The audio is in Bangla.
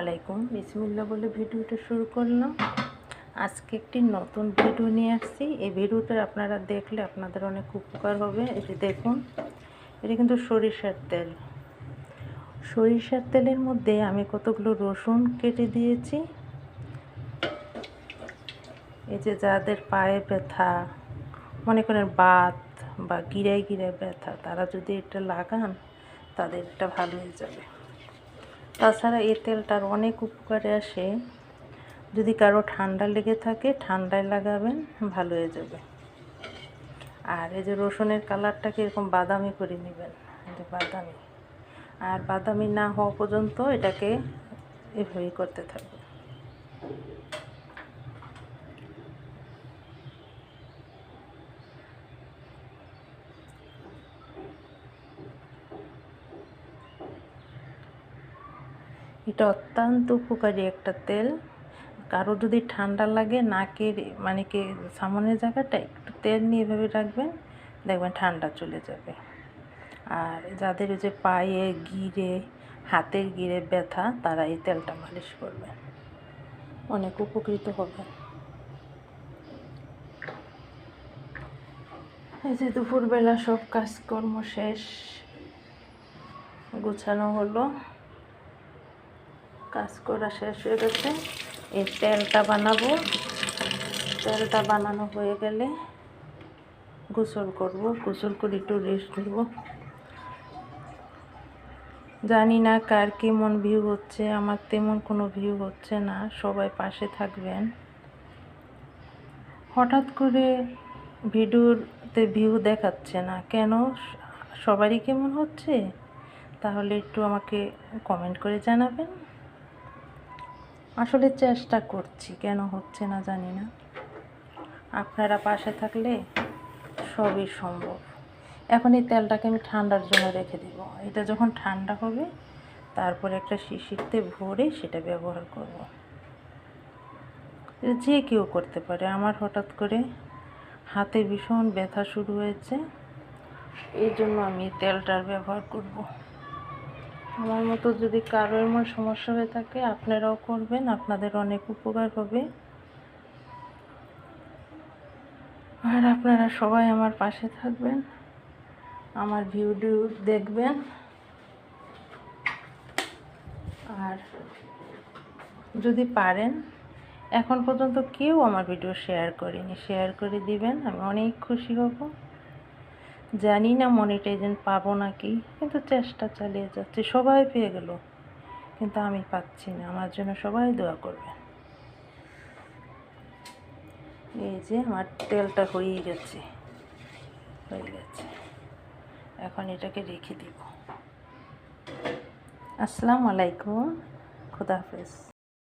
আলাইকুম। বিসমিল্লা বলে ভিডিওটা শুরু করলাম। আজকে একটি নতুন ভিডিও নিয়ে আসছি। এই ভিডিওটা আপনারা দেখলে আপনাদের অনেক উপকার হবে। এটি দেখুন, এটা কিন্তু সরিষার তেল। সরিষার তেলের মধ্যে আমি কতগুলো রসুন কেটে দিয়েছি। এই যে যাদের পায়ে ব্যথা, মনে করেন বাত বা গিরায় গিরায় ব্যথা, তারা যদি এটা লাগান, তাদের এটা ভালো হয়ে যাবে। তাছাড়া এই তেলটার অনেক উপকারে আসে। যদি কারও ঠান্ডা লেগে থাকে, ঠান্ডায় লাগাবেন, ভালো হয়ে যাবে। আর এই যে রসুনের কালারটাকে এরকম বাদামি করে নেবেন যে বাদামি। আর বাদামি না হওয়া পর্যন্ত এটাকে এভাবেই করতে থাকবে এটা অত্যন্ত উপকারী একটা তেল। কারও যদি ঠান্ডা লাগে নাকের মানে কি সামনের জায়গাটা একটু তেল নিয়ে এভাবে রাখবেন, দেখবেন ঠান্ডা চলে যাবে। আর যাদের যে পায়ে গিরে, হাতের গিরে ব্যথা, তারা এই তেলটা মালিশ করবেন। অনেক উপকৃত হবে। এই যে দুপুরবেলা সব কাজকর্ম শেষ, গোছানো হলো। কাজ করা শেষ হয়ে গেছে। এই তেলটা বানাবো। তেলটা বানানো হয়ে গেলে গোসল করব। গোসল করে একটু রেস্ট নেব। জানি না কার কেমন ভিউ হচ্ছে, আমার তেমন কোনো ভিউ হচ্ছে না, সবাই পাশে থাকবেন। হঠাৎ করে ভিডিওতে ভিউ দেখাচ্ছে না। কেন? সবারই কেমন হচ্ছে? তাহলে একটু আমাকে কমেন্ট করে জানাবেন। আসলে চেষ্টা করছি, কেন হচ্ছে না জানি না। আপনারা পাশে থাকলে সবই সম্ভব। এখন এই তেলটাকে আমি ঠান্ডার জন্য রেখে দিব। এটা যখন ঠান্ডা হবে, তারপরে একটা শিশিরতে ভরে সেটা ব্যবহার করব। যে কেউ করতে পারে। আমার হঠাৎ করে হাতে ভীষণ ব্যথা শুরু হয়েছে। এই জন্য আমি তেলটার ব্যবহার করব। আমার মতো যদি কারও এমন সমস্যা হয়ে থাকে, আপনারাও করবেন, আপনাদের অনেক উপকার হবে। আর আপনারা সবাই আমার পাশে থাকবেন, আমার ভিডিও দেখবেন। আর যদি পারেন, এখন পর্যন্ত কেউ আমার ভিডিও শেয়ার করেনি। শেয়ার করে দিবেন, আমি অনেক খুশি হব। জানি না মনিটাইজেন পাবো নাকি, কিন্তু চেষ্টা চালিয়ে যাচ্ছি, সবাই পেয়ে গেল। কিন্তু আমি পাচ্ছি না, আমার জন্য সবাই দোয়া করবেন। এই যে আমার তেলটা হয়েই গেছে, হয়ে গেছে। এখন এটাকে রেখে দিব। আসসালামু আলাইকুম খুদাহাফেজ